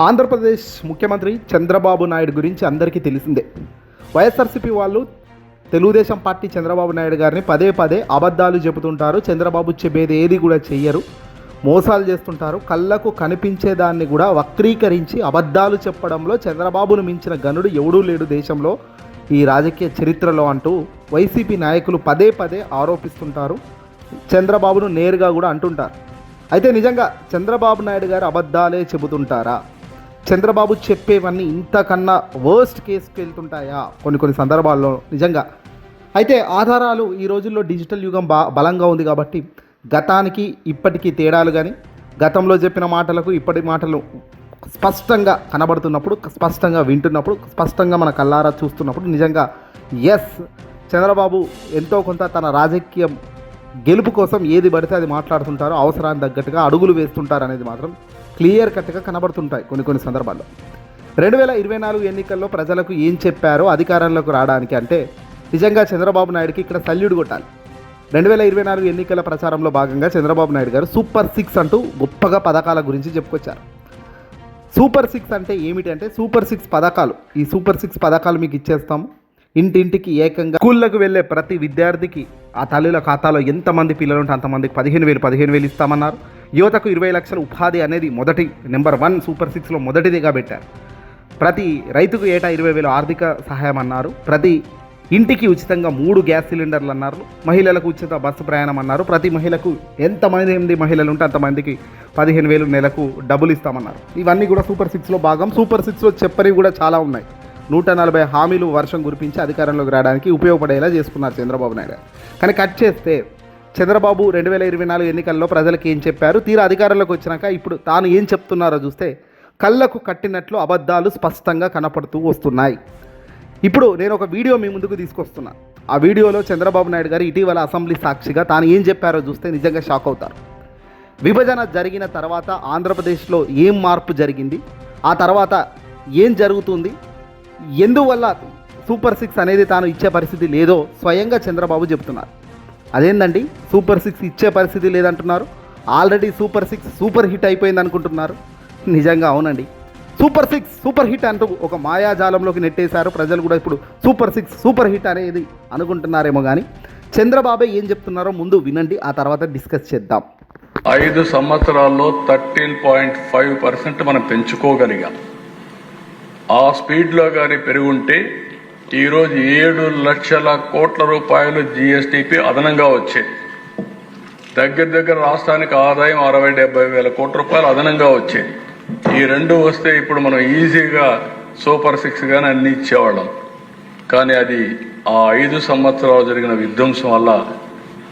ఆంధ్రప్రదేశ్ ముఖ్యమంత్రి చంద్రబాబు నాయుడు గురించి అందరికీ తెలిసిందే. వైఎస్ఆర్సీపీ వాళ్ళు తెలుగుదేశం పార్టీ చంద్రబాబు నాయుడు గారిని పదే పదే అబద్ధాలు చెబుతుంటారు. చంద్రబాబు చెప్పేది ఏది కూడా చెయ్యరు. మోసాలు చేస్తుంటారు. కళ్ళకు కనిపించేదాన్ని కూడా వక్రీకరించి అబద్ధాలు చెప్పడంలో చంద్రబాబును మించిన గనుడు ఎవడూ లేడు దేశంలో. ఈ రాజకీయ చరిత్రలో అంటూ వైసీపీ నాయకులు పదే పదే ఆరోపిస్తుంటారు. చంద్రబాబును నేరుగా కూడా అంటుంటారు. అయితే నిజంగా చంద్రబాబు నాయుడు గారు అబద్ధాలే చెబుతుంటారా? చంద్రబాబు చెప్పేవన్నీ ఇంతకన్నా వర్స్ట్ కేసుకి వెళ్తుంటాయా కొన్ని కొన్ని సందర్భాల్లో నిజంగా. అయితే ఆధారాలు ఈ రోజుల్లో డిజిటల్ యుగం బా బలంగా ఉంది కాబట్టి గతానికి ఇప్పటికీ తేడాలు కానీ గతంలో చెప్పిన మాటలకు ఇప్పటి మాటలు స్పష్టంగా కనబడుతున్నప్పుడు స్పష్టంగా వింటున్నప్పుడు స్పష్టంగా మన కల్లారా చూస్తున్నప్పుడు నిజంగా ఎస్ చంద్రబాబు ఎంతో కొంత తన రాజకీయ గెలుపు కోసం ఏది పడితే అది మాట్లాడుతుంటారో అవసరానికి తగ్గట్టుగా అడుగులు వేస్తుంటారు అనేది మాత్రం క్లియర్ కట్గా కనబడుతుంటాయి కొన్ని కొన్ని సందర్భాల్లో. రెండు వేల ఇరవై నాలుగు ఎన్నికల్లో ప్రజలకు ఏం చెప్పారో అధికారంలోకి రావడానికి అంటే నిజంగా చంద్రబాబు నాయుడుకి ఇక్కడ సల్యూడ్ కొట్టాలి. రెండు వేల ఇరవై నాలుగు ఎన్నికల ప్రచారంలో భాగంగా చంద్రబాబు నాయుడు గారు సూపర్ సిక్స్ అంటూ గొప్పగా పథకాల గురించి చెప్పుకొచ్చారు. సూపర్ సిక్స్ అంటే ఏమిటి అంటే సూపర్ సిక్స్ పథకాలు. ఈ సూపర్ సిక్స్ పథకాలు మీకు ఇచ్చేస్తాము ఇంటింటికి ఏకంగా స్కూళ్ళకు వెళ్ళే ప్రతి విద్యార్థికి ఆ తల్లుల ఖాతాలో ఎంతమంది పిల్లలు ఉంటే అంతమందికి పదిహేను వేలు పదిహేను వేలు ఇస్తామన్నారు. యువతకు ఇరవై లక్షల ఉపాధి అనేది మొదటి నెంబర్ వన్ సూపర్ సిక్స్లో మొదటిదిగా పెట్టారు ప్రతి రైతుకు ఏటా ఇరవై వేలు ఆర్థిక సహాయం అన్నారు ప్రతి ఇంటికి ఉచితంగా మూడు గ్యాస్ సిలిండర్లు అన్నారు మహిళలకు ఉచిత బస్సు ప్రయాణం అన్నారు ప్రతి మహిళకు ఎంతమంది ఎనిమిది మహిళలు ఉంటే అంతమందికి పదిహేను వేలు నెలకు డబ్బులు ఇస్తామన్నారు. ఇవన్నీ కూడా సూపర్ సిక్స్లో భాగం. సూపర్ సిక్స్లో చెప్పని కూడా చాలా ఉన్నాయి. నూట నలభై హామీలు వర్షం కురిపించి అధికారంలోకి రావడానికి ఉపయోగపడేలా చేసుకున్నారు చంద్రబాబు నాయుడు కానీ కట్ చేస్తే చంద్రబాబు రెండు వేల ఇరవై నాలుగు ఎన్నికల్లో ప్రజలకు ఏం చెప్పారు? తీరా అధికారంలోకి వచ్చినాక ఇప్పుడు తాను ఏం చెప్తున్నారో చూస్తే కళ్ళకు కట్టినట్లు అబద్ధాలు స్పష్టంగా కనపడుతూ వస్తున్నాయి. ఇప్పుడు నేను ఒక వీడియో మీ ముందుకు తీసుకొస్తున్నా. ఆ వీడియోలో చంద్రబాబు నాయుడు గారు ఇటీవల అసెంబ్లీ సాక్షిగా తాను ఏం చెప్పారో చూస్తే నిజంగా షాక్ అవుతారు. విభజన జరిగిన తర్వాత ఆంధ్రప్రదేశ్లో ఏం మార్పు జరిగింది? ఆ తర్వాత ఏం జరుగుతుంది? ఎందువల్ల సూపర్ సిక్స్ అనేది తాను ఇచ్చే పరిస్థితి లేదో స్వయంగా చంద్రబాబు చెబుతున్నారు అదేందండి? సూపర్ సిక్స్ ఇచ్చే పరిస్థితి లేదంటున్నారు. Already super six super hit అయిపోయింది అనుకుంటున్నారు. నిజంగా అవునండి. సూపర్ సిక్స్ సూపర్ హిట్ అంటూ ఒక మాయాజాలంలోకి నెట్టేశారు. ప్రజలు కూడా ఇప్పుడు సూపర్ సిక్స్ సూపర్ హిట్ అనేది అనుకుంటున్నారేమో కానీ చంద్రబాబే ఏం చెప్తున్నారో ముందు వినండి ఆ తర్వాత డిస్కస్ చేద్దాం. ఐదు సంవత్సరాల్లో థర్టీన్ పాయింట్ ఫైవ్ పర్సెంట్ మనం పెంచుకోగలిగాం. ఆ స్పీడ్లో కానీ పెరుగుంటే ఈరోజు ఏడు లక్షల కోట్ల రూపాయలు జిఎస్టిపి అదనంగా వచ్చాయి. దగ్గర దగ్గర రాష్ట్రానికి ఆదాయం అరవై డెబ్బై వేల కోట్ల రూపాయలు అదనంగా వచ్చాయి. ఈ రెండు వస్తే ఇప్పుడు మనం ఈజీగా సూపర్ సిక్స్ గానే అన్ని ఇచ్చేవాళ్ళం. కానీ అది ఆ ఐదు సంవత్సరాలు జరిగిన విధ్వంసం వల్ల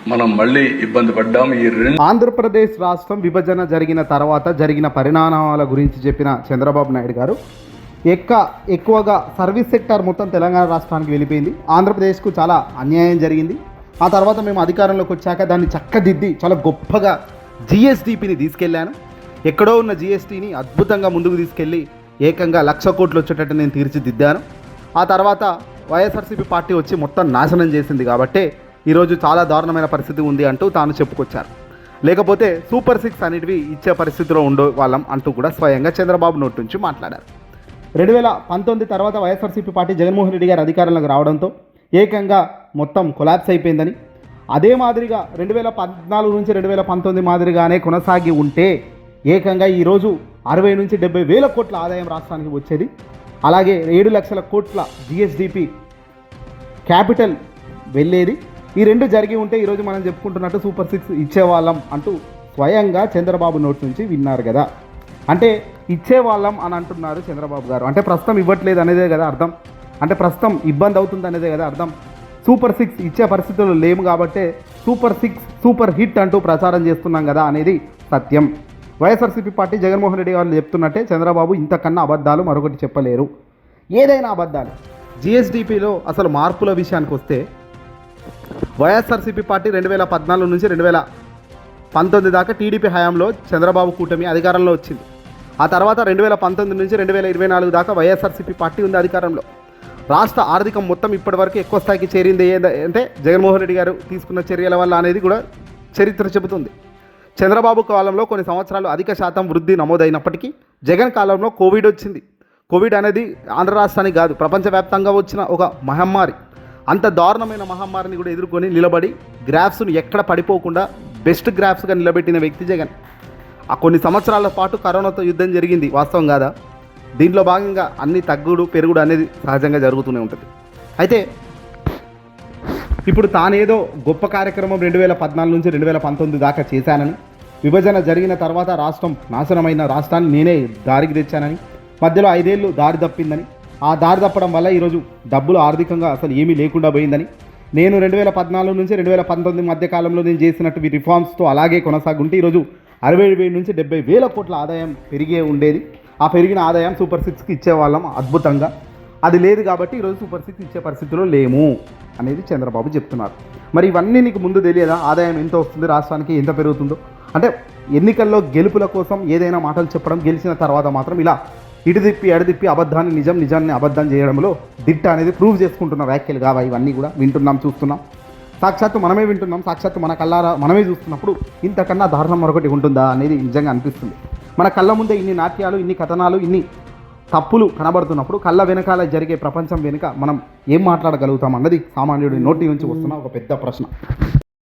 మనం మళ్ళీ ఇబ్బంది పడ్డాము. ఈ రెండు ఆంధ్రప్రదేశ్ రాష్ట్రం విభజన జరిగిన తర్వాత జరిగిన పరిణామాల గురించి చెప్పిన చంద్రబాబు నాయుడు గారు ఎక్క ఎక్కువగా సర్వీస్ సెక్టార్ మొత్తం తెలంగాణ రాష్ట్రానికి వెళ్ళిపోయింది. ఆంధ్రప్రదేశ్కు చాలా అన్యాయం జరిగింది. ఆ తర్వాత మేము అధికారంలోకి వచ్చాక దాన్ని చక్కదిద్ది చాలా గొప్పగా జిఎస్డిపిని తీసుకెళ్ళాను. ఎక్కడో ఉన్న జిఎస్టీని అద్భుతంగా ముందుకు తీసుకెళ్ళి ఏకంగా లక్ష కోట్లు వచ్చేటట్టు నేను తీర్చిదిద్దాను. ఆ తర్వాత వైఎస్ఆర్సీపీ పార్టీ వచ్చి మొత్తం నాశనం చేసింది కాబట్టే ఈరోజు చాలా దారుణమైన పరిస్థితి ఉంది అంటూ తాను చెప్పుకొచ్చారు. లేకపోతే సూపర్ సిక్స్ అనేటివి ఇచ్చే పరిస్థితిలో ఉండే వాళ్ళం అంటూ కూడా స్వయంగా చంద్రబాబు నోటి నుంచి మాట్లాడారు. రెండు వేల పంతొమ్మిది తర్వాత వైఎస్ఆర్సీపీ పార్టీ జగన్మోహన్ రెడ్డి గారు అధికారంలోకి రావడంతో ఏకంగా మొత్తం కొలాప్స్ అయిపోయిందని. అదే మాదిరిగా రెండు వేల పద్నాలుగు నుంచి రెండు వేల పంతొమ్మిది మాదిరిగానే కొనసాగి ఉంటే ఏకంగా ఈరోజు అరవై నుంచి డెబ్బై వేల కోట్ల ఆదాయం రాష్ట్రానికి వచ్చేది. అలాగే ఏడు లక్షల కోట్ల జిఎస్డిపి క్యాపిటల్ వెళ్ళేది. ఈ రెండు జరిగి ఉంటే ఈరోజు మనం చెప్పుకుంటున్నట్టు సూపర్ సిక్స్ ఇచ్చేవాళ్ళం అంటూ స్వయంగా చంద్రబాబు నోటి నుంచి విన్నారు కదా. అంటే ఇచ్చేవాళ్ళం అని అంటున్నారు చంద్రబాబు గారు. అంటే ప్రస్తుతం ఇవ్వట్లేదు అనేదే కదా అర్థం. అంటే ప్రస్తుతం ఇబ్బంది అవుతుంది అనేదే కదా అర్థం. సూపర్ సిక్స్ ఇచ్చే పరిస్థితులు లేము కాబట్టే సూపర్ సిక్స్ సూపర్ హిట్ అంటూ ప్రచారం చేస్తున్నాం కదా అనేది సత్యం. వైఎస్ఆర్సీపీ పార్టీ జగన్మోహన్ రెడ్డి గారు చెప్తున్నట్టే చంద్రబాబు ఇంతకన్నా అబద్ధాలు మరొకటి చెప్పలేరు. ఏదైనా అబద్ధాలు. జిఎస్డిపిలో అసలు మార్పుల విషయానికి వస్తే వైఎస్ఆర్సీపీ పార్టీ రెండు వేల పద్నాలుగు నుంచి రెండు వేల పంతొమ్మిది దాకా టీడీపీ హయాంలో చంద్రబాబు కూటమి అధికారంలో వచ్చింది. ఆ తర్వాత రెండు వేల పంతొమ్మిది నుంచి రెండు వేల ఇరవై నాలుగు దాకా వైఎస్ఆర్సీపీ పార్టీ ఉంది అధికారంలో. రాష్ట్ర ఆర్థికం మొత్తం ఇప్పటివరకు ఎక్కువ స్థాయికి చేరింది అంటే జగన్మోహన్ రెడ్డి గారు తీసుకున్న చర్యల వల్ల అనేది కూడా చరిత్ర చెబుతుంది. చంద్రబాబు కాలంలో కొన్ని సంవత్సరాలు అధిక శాతం వృద్ధి నమోదైనప్పటికీ జగన్ కాలంలో కోవిడ్ వచ్చింది. కోవిడ్ అనేది ఆంధ్ర రాష్ట్రానికి కాదు ప్రపంచవ్యాప్తంగా వచ్చిన ఒక మహమ్మారి. అంత దారుణమైన మహమ్మారిని కూడా ఎదుర్కొని నిలబడి గ్రాఫ్స్ను ఎక్కడ పడిపోకుండా బెస్ట్ గ్రాఫ్స్గా నిలబెట్టిన వ్యక్తి జగన్. ఆ కొన్ని సంవత్సరాల పాటు కరోనాతో యుద్ధం జరిగింది వాస్తవం కాదా? దీంట్లో భాగంగా అన్ని తగ్గుడు పెరుగుడు అనేది సహజంగా జరుగుతూనే ఉంటుంది. అయితే ఇప్పుడు తానేదో గొప్ప కార్యక్రమం రెండు వేల పద్నాలుగు నుంచి రెండు వేల పంతొమ్మిది దాకా చేశానని విభజన జరిగిన తర్వాత రాష్ట్రం నాశనమైన రాష్ట్రాన్ని నేనే దారికి తెచ్చానని మధ్యలో ఐదేళ్ళు దారి తప్పిందని ఆ దారి తప్పడం వల్ల ఈరోజు డబ్బులు ఆర్థికంగా అసలు ఏమీ లేకుండా పోయిందని నేను రెండు వేల పద్నాలుగు నుంచి రెండు వేల పంతొమ్మిది మధ్య కాలంలో నేను చేసినట్టు రిఫార్మ్స్తో అలాగే కొనసాగుంటే ఈరోజు అరవై వేల నుంచి డెబ్బై వేల కోట్ల ఆదాయం పెరిగే ఉండేది. ఆ పెరిగిన ఆదాయం సూపర్ సిక్స్కి ఇచ్చేవాళ్ళం అద్భుతంగా. అది లేదు కాబట్టి ఈరోజు సూపర్ సిక్స్ ఇచ్చే పరిస్థితిలో లేము అనేది చంద్రబాబు చెప్తున్నారు. మరి ఇవన్నీ నీకు ముందు తెలియదా? ఆదాయం ఎంత వస్తుంది? రాష్ట్రానికి ఎంత పెరుగుతుందో? అంటే ఎన్నికల్లో గెలుపుల కోసం ఏదైనా మాటలు చెప్పడం గెలిచిన తర్వాత మాత్రం ఇలా ఇటుదిప్పి తిప్పి అబద్ధాన్ని నిజం నిజాన్ని అబద్ధం చేయడంలో దిట్ట అనేది ప్రూవ్ చేసుకుంటున్న వ్యాఖ్యలు కావా? ఇవన్నీ కూడా వింటున్నాం చూస్తున్నాం. సాక్షాత్తు మనమే వింటున్నాం సాక్షాత్తు మన కళ్ళారా మనమే చూస్తున్నప్పుడు ఇంతకన్నా దారుణం మరొకటి ఉంటుందా అనేది నిజంగా అనిపిస్తుంది. మన కళ్ళ ముందే ఇన్ని నాట్యాలు ఇన్ని కథనాలు ఇన్ని తప్పులు కనబడుతున్నప్పుడు కళ్ళ వెనకాల జరిగే ప్రపంచం వెనుక మనం ఏం మాట్లాడగలుగుతాం అన్నది సామాన్యుడి నోటి నుంచి వస్తున్న ఒక పెద్ద ప్రశ్న.